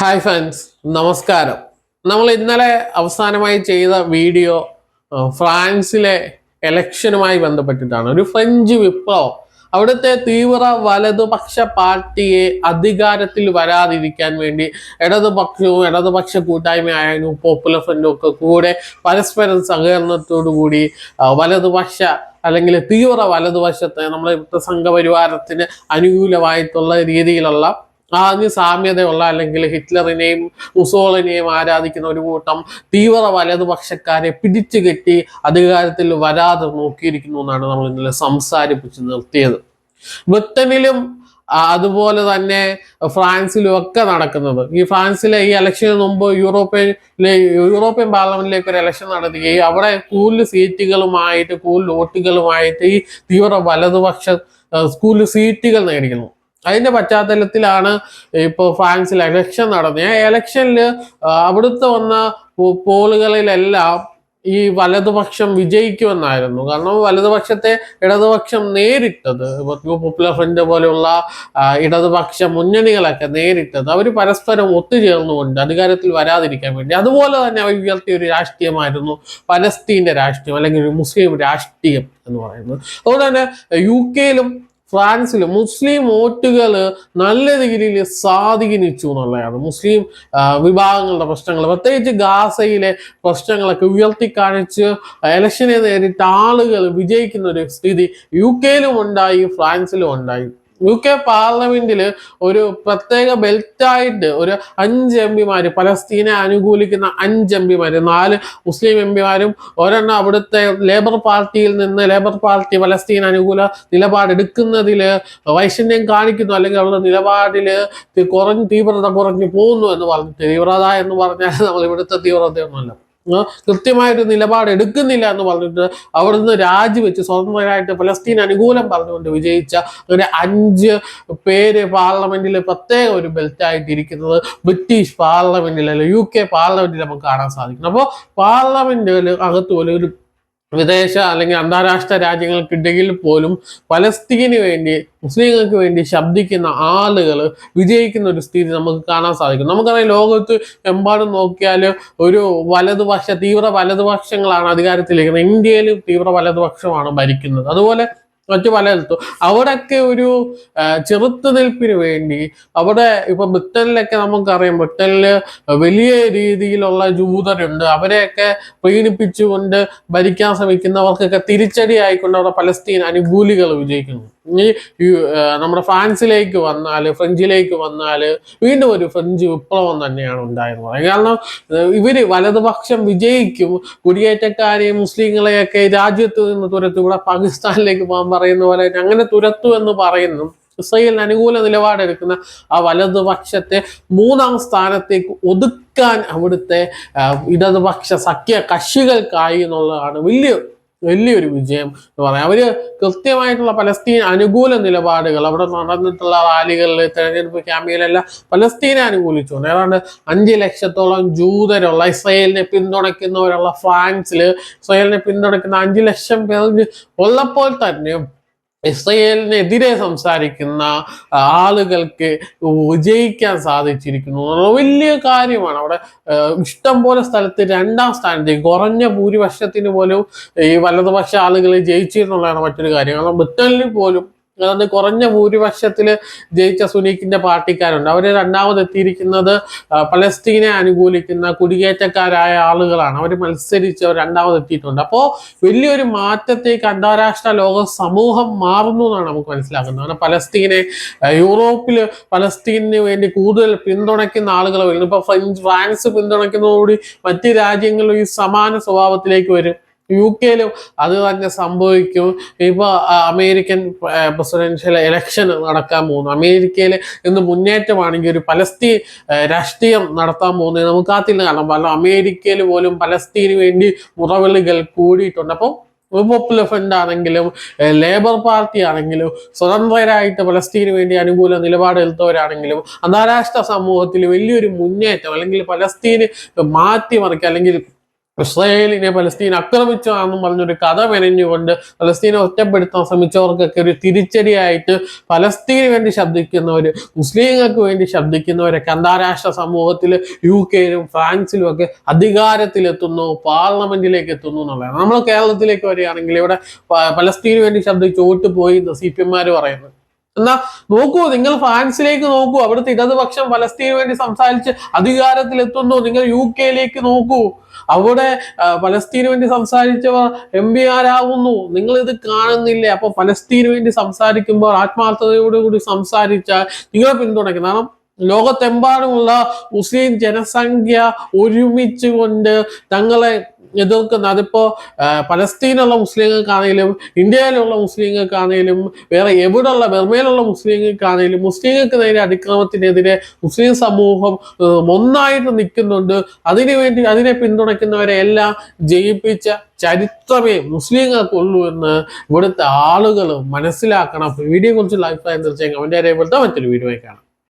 Hi friends നമസ്കാരം. നമ്മൾ ഇന്നലെ അവസാനമായി ചെയ്ത വീഡിയോ ഫ്രാൻസിലെ എലക്ഷനുമായി ബന്ധപ്പെട്ടിട്ടാണ്. ഒരു ഫ്രഞ്ച് വിപ്ലവം. അവിടുത്തെ തീവ്ര വലതുപക്ഷ പാർട്ടിയെ അധികാരത്തിൽ വരാതിരിക്കാൻ വേണ്ടി ഇടതുപക്ഷവും ഇടതുപക്ഷ കൂട്ടായ്മയായാലും പോപ്പുലർ ഫ്രണ്ടും ഒക്കെ കൂടെ പരസ്പരം സഹകരണത്തോടു കൂടി വലതുപക്ഷ അല്ലെങ്കിൽ തീവ്ര വലതുപക്ഷത്തെ നമ്മുടെ സംഘപരിവാരത്തിന് അനുകൂലമായിട്ടുള്ള രീതിയിലുള്ള ആദ്യ സാമ്യതയുള്ള അല്ലെങ്കിൽ ഹിറ്റ്ലറിനെയും മുസോളിനെയും ആരാധിക്കുന്ന ഒരു കൂട്ടം തീവ്ര വലതുപക്ഷക്കാരെ പിടിച്ചു കെട്ടി അധികാരത്തിൽ വരാതെ നോക്കിയിരിക്കുന്നു എന്നാണ് നമ്മൾ ഇന്നലെ സംസാരിപ്പിച്ച് നിർത്തിയത്. ബ്രിട്ടനിലും അതുപോലെ തന്നെ ഫ്രാൻസിലും ഒക്കെ നടക്കുന്നത്. ഈ ഫ്രാൻസിലെ ഈ ഇലക്ഷന് മുമ്പ് യൂറോപ്യൻ യൂറോപ്യൻ പാർലമെന്റിലേക്ക് ഒരു ഇലക്ഷൻ നടത്തുകയും അവിടെ കൂടുതൽ സീറ്റുകളുമായിട്ട് കൂടുതൽ വോട്ടുകളുമായിട്ട് ഈ തീവ്ര വലതുപക്ഷ സ്കൂളിൽ സീറ്റുകൾ നേടിയിരുന്നു. അതിന്റെ പശ്ചാത്തലത്തിലാണ് ഇപ്പോൾ ഫ്രാൻസിൽ എലക്ഷൻ നടന്നത്. ആ എലക്ഷനിൽ അവിടുത്തെ വന്ന പോളുകളിലെല്ലാം ഈ വലതുപക്ഷം വിജയിക്കുമെന്നായിരുന്നു. കാരണം വലതുപക്ഷത്തെ ഇടതുപക്ഷം നേരിട്ടത് ഇപ്പൊ പോപ്പുലർ ഫ്രണ്ട് പോലെയുള്ള ഇടതുപക്ഷ മുന്നണികളൊക്കെ നേരിട്ടത്. അവർ പരസ്പരം ഒത്തുചേർന്നുകൊണ്ട് അധികാരത്തിൽ വരാതിരിക്കാൻ വേണ്ടി. അതുപോലെ തന്നെ അവർ ഉയർത്തിയ ഒരു രാഷ്ട്രീയമായിരുന്നു പലസ്തീന്റെ രാഷ്ട്രീയം അല്ലെങ്കിൽ ഒരു മുസ്ലിം രാഷ്ട്രീയം എന്ന് പറയുന്നത്. അതുകൊണ്ട് തന്നെ യു കെയിലും ഫ്രാൻസിലും മുസ്ലിം വോട്ടുകൾ നല്ല രീതിയിൽ സ്വാധീനിച്ചു എന്നുള്ളതാണ്. മുസ്ലിം വിഭാഗങ്ങളുടെ പ്രശ്നങ്ങൾ പ്രത്യേകിച്ച് ഗാസയിലെ പ്രശ്നങ്ങളൊക്കെ ഉയർത്തി കാണിച്ച് ഇലക്ഷനെ നേരിട്ട് ആളുകൾ വിജയിക്കുന്ന ഒരു സ്ഥിതി യു കെയിലും ഉണ്ടായി ഫ്രാൻസിലും ഉണ്ടായി. യു കെ പാർലമെന്റിൽ ഒരു പ്രത്യേക ബെൽറ്റായിട്ട് ഒരു അഞ്ച് എം പിമാര് പലസ്തീനെ അനുകൂലിക്കുന്ന അഞ്ച് എം പിമാര് നാല് മുസ്ലിം എം പിമാരും ഒരെണ്ണം അവിടുത്തെ ലേബർ പാർട്ടിയിൽ നിന്ന് ലേബർ പാർട്ടി പലസ്തീൻ അനുകൂല നിലപാടെടുക്കുന്നതിൽ വൈഷമ്യം കാണിക്കുന്നു. അല്ലെങ്കിൽ അവരുടെ നിലപാടിൽ കുറഞ്ഞ് തീവ്രത കുറഞ്ഞു പോകുന്നു എന്ന് പറഞ്ഞു തീവ്രത എന്ന് പറഞ്ഞാൽ നമ്മൾ ഇവിടുത്തെ തീവ്രതയൊന്നുമല്ല. കൃത്യമായൊരു നിലപാട് എടുക്കുന്നില്ല എന്ന് പറഞ്ഞിട്ട് അവിടുന്ന് രാജിവെച്ച് സ്വതന്ത്രരായിട്ട് ഫലസ്തീൻ അനുകൂലം പറഞ്ഞുകൊണ്ട് വിജയിച്ച അങ്ങനെ അഞ്ച് പേര് പാർലമെന്റിൽ പ്രത്യേക ഒരു ബെൽറ്റായിട്ട് ഇരിക്കുന്നത് ബ്രിട്ടീഷ് പാർലമെന്റിൽ അല്ലെ യു കെ പാർലമെന്റിൽ നമുക്ക് കാണാൻ സാധിക്കും. അപ്പോൾ പാർലമെന്റിൽ അകത്ത് ഒരു വിദേശ അല്ലെങ്കിൽ അന്താരാഷ്ട്ര രാജ്യങ്ങൾക്കിടയിൽ പോലും പലസ്തീന് വേണ്ടി മുസ്ലിങ്ങൾക്ക് വേണ്ടി ശബ്ദിക്കുന്ന ആളുകൾ വിജയിക്കുന്ന ഒരു സ്ഥിതി നമുക്ക് കാണാൻ സാധിക്കും. നമുക്കറിയാം ലോകത്ത് എമ്പാടും നോക്കിയാൽ ഒരു വലതുപക്ഷ തീവ്ര വലതുപക്ഷങ്ങളാണ് അധികാരത്തിലിരിക്കുന്നത്. ഇന്ത്യയിലും തീവ്ര വലതുപക്ഷമാണ് ഭരിക്കുന്നത്. അതുപോലെ മറ്റു പലയിടത്തും അവിടെയൊക്കെ ഒരു ചെറുത്തുനിൽപ്പിന് വേണ്ടി അവിടെ ഇപ്പൊ ബ്രിട്ടനിലൊക്കെ നമുക്കറിയാം ബ്രിട്ടനിൽ വലിയ രീതിയിലുള്ള ജൂതരുണ്ട്. അവരെയൊക്കെ പ്രീണിപ്പിച്ചുകൊണ്ട് ഭരിക്കാൻ ശ്രമിക്കുന്നവർക്കൊക്കെ തിരിച്ചടി ആയിക്കൊണ്ട് അവിടെ പലസ്തീൻ അനുകൂലികൾ വിജയിക്കുന്നു. ആ, നമ്മുടെ ഫ്രാൻസിലേക്ക് വന്നാൽ ഫ്രഞ്ചിലേക്ക് വന്നാൽ വീണ്ടും ഒരു ഫ്രഞ്ച് വിപ്ലവം തന്നെയാണ് ഉണ്ടായിരുന്നത്. കാരണം ഇവർ വലതുപക്ഷം വിജയിക്കും കുടിയേറ്റക്കാരെയും മുസ്ലിങ്ങളെയൊക്കെ രാജ്യത്ത് നിന്ന് തുരത്തു ഇവിടെ പാകിസ്ഥാനിലേക്ക് പോകാൻ പറയുന്ന പോലെ അങ്ങനെ തുരത്തു എന്ന് പറയുന്നു. ഇസ്രയേലിന് അനുകൂല നിലപാടെടുക്കുന്ന ആ വലതുപക്ഷത്തെ മൂന്നാം സ്ഥാനത്തേക്ക് ഒതുക്കാൻ അവിടുത്തെ ഇടതുപക്ഷ സഖ്യ കക്ഷികൾക്കായി എന്നുള്ളതാണ് വലിയ വലിയൊരു വിജയം എന്ന് പറയാം. അവർ കൃത്യമായിട്ടുള്ള പലസ്തീൻ അനുകൂല നിലപാടുകൾ അവിടെ നടന്നിട്ടുള്ള റാലികളിൽ തെരഞ്ഞെടുപ്പ് ക്യാമ്പയിലെല്ലാം പലസ്തീനെ അനുകൂലിച്ചുകൊണ്ട് ഏതാണ്ട് അഞ്ച് ലക്ഷത്തോളം ജൂതരുള്ള ഇസ്രയേലിനെ പിന്തുണയ്ക്കുന്നവരുള്ള ഫ്രാൻസിൽ ഇസ്രയേലിനെ പിന്തുണയ്ക്കുന്ന അഞ്ച് ലക്ഷം പേർ ഉള്ളപ്പോൾ തന്നെ ഇസ്രയേലിനെതിരെ സംസാരിക്കുന്ന ആളുകൾക്ക് വിജയിക്കാൻ സാധിച്ചിരിക്കുന്നു. വലിയ കാര്യമാണ്. അവിടെ ഇഷ്ടം പോലെ സ്ഥലത്ത് രണ്ടാം സ്ഥാനത്ത് കുറഞ്ഞ ഭൂരിപക്ഷത്തിന് പോലും ഈ വലതുപക്ഷ ആളുകൾ ജയിച്ചിരുന്നുള്ളതാണ് മറ്റൊരു കാര്യം. കാരണം ബ്രിട്ടനിൽ പോലും അതായത് കുറഞ്ഞ ഭൂരിപക്ഷത്തിൽ ജയിച്ച സുനീഖിന്റെ പാർട്ടിക്കാരുണ്ട്. അവർ രണ്ടാമത് എത്തിയിരിക്കുന്നത് പലസ്തീനെ അനുകൂലിക്കുന്ന കുടിയേറ്റക്കാരായ ആളുകളാണ്. അവർ മത്സരിച്ച് അവർ രണ്ടാമത് എത്തിയിട്ടുണ്ട് അപ്പോൾ വലിയൊരു മാറ്റത്തേക്ക് അന്താരാഷ്ട്ര ലോക സമൂഹം മാറുന്നു എന്നാണ് നമുക്ക് മനസ്സിലാക്കുന്നത്. കാരണം പലസ്തീനെ യൂറോപ്പിൽ പലസ്തീനു വേണ്ടി കൂടുതൽ പിന്തുണയ്ക്കുന്ന ആളുകൾ വരുന്നു. ഇപ്പൊ ഫ്രഞ്ച് ഫ്രാൻസ് പിന്തുണയ്ക്കുന്നതോടുകൂടി മറ്റ് രാജ്യങ്ങളും ഈ സമാന സ്വഭാവത്തിലേക്ക് വരും. യു കെയിലും അത് തന്നെ സംഭവിക്കും. ഇപ്പൊ അമേരിക്കൻ പ്രസിഡൻഷ്യൽ ഇലക്ഷൻ നടക്കാൻ പോകുന്നു. അമേരിക്കയിൽ ഇന്ന് മുന്നേറ്റമാണെങ്കിൽ ഒരു പലസ്തീൻ രാഷ്ട്രീയം നടത്താൻ പോകുന്നത് നമുക്ക് കാത്തില്ല കാണാം. കാരണം അമേരിക്കയിൽ പോലും പലസ്തീന് വേണ്ടി മുറവിളികൾ കൂടിയിട്ടുണ്ട്. അപ്പം പോപ്പുലർ ഫ്രണ്ട് ആണെങ്കിലും ലേബർ പാർട്ടി ആണെങ്കിലും സ്വതന്ത്രരായിട്ട് പലസ്തീന് വേണ്ടി അനുകൂല നിലപാടെടുത്തവരാണെങ്കിലും അന്താരാഷ്ട്ര സമൂഹത്തിൽ വലിയൊരു മുന്നേറ്റം അല്ലെങ്കിൽ പലസ്തീന് മാറ്റിമറിക്കുക അല്ലെങ്കിൽ ഇസ്രായേലിനെ പലസ്തീൻ ആക്രമിച്ചതാണെന്നും പറഞ്ഞൊരു കഥ മെനഞ്ഞുകൊണ്ട് പലസ്തീനെ ഒറ്റപ്പെടുത്താൻ ശ്രമിച്ചവർക്കൊക്കെ ഒരു തിരിച്ചടിയായിട്ട് പലസ്തീന് വേണ്ടി ശബ്ദിക്കുന്നവർ മുസ്ലിങ്ങൾക്ക് വേണ്ടി ശബ്ദിക്കുന്നവരൊക്കെ അന്താരാഷ്ട്ര സമൂഹത്തിൽ യു കെയിലും ഫ്രാൻസിലും ഒക്കെ അധികാരത്തിലെത്തുന്നു പാർലമെന്റിലേക്ക് എത്തുന്നു എന്നുള്ളതാണ്. നമ്മൾ കേരളത്തിലേക്ക് വരികയാണെങ്കിൽ ഇവിടെ പലസ്തീന് വേണ്ടി ശബ്ദിച്ച് വോട്ട് പോയി സി പി എംമാർ പറയുന്നത്. എന്നാ നോക്കൂ നിങ്ങൾ ഫ്രാൻസിലേക്ക് നോക്കൂ അവിടുത്തെ ഇടതുപക്ഷം പലസ്തീന് വേണ്ടി സംസാരിച്ച് അധികാരത്തിലെത്തുന്നു. നിങ്ങൾ യു കെയിലേക്ക് നോക്കൂ. അവിടെ പലസ്തീന് വേണ്ടി സംസാരിച്ചവർ എം പി ആരാകുന്നു നിങ്ങൾ ഇത് കാണുന്നില്ലേ? അപ്പൊ പലസ്തീന് വേണ്ടി സംസാരിക്കുമ്പോൾ ആത്മാർത്ഥതയോടുകൂടി സംസാരിച്ചാൽ നിങ്ങളെ പിന്തുണയ്ക്കും. കാരണം ലോകത്തെമ്പാടുമുള്ള മുസ്ലിം ജനസംഖ്യ ഒരുമിച്ച് കൊണ്ട് തങ്ങളെ എതിർക്കുന്ന അതിപ്പോ പലസ്തീനുള്ള മുസ്ലിങ്ങൾക്കാണെങ്കിലും ഇന്ത്യയിലുള്ള മുസ്ലിങ്ങൾക്കാണെങ്കിലും വേറെ എവിടെയുള്ള ബർമയിലുള്ള മുസ്ലിങ്ങൾക്കാണെങ്കിലും മുസ്ലിങ്ങൾക്ക് നേരെ അതിക്രമത്തിനെതിരെ മുസ്ലിം സമൂഹം ഒന്നായിട്ട് നിൽക്കുന്നുണ്ട്. അതിനുവേണ്ടി അതിനെ പിന്തുണയ്ക്കുന്നവരെ എല്ലാം ജയിപ്പിച്ച ചരിത്രമേ മുസ്ലിങ്ങൾക്കുള്ളൂ എന്ന് ഇവിടുത്തെ ആളുകൾ മനസ്സിലാക്കണം. വീഡിയോ കുറിച്ചുള്ള അഭിപ്രായം തീർച്ചയായും കമന്റ് അറിയപ്പെടുത്ത മറ്റൊരു വീഡിയോ കാണാം.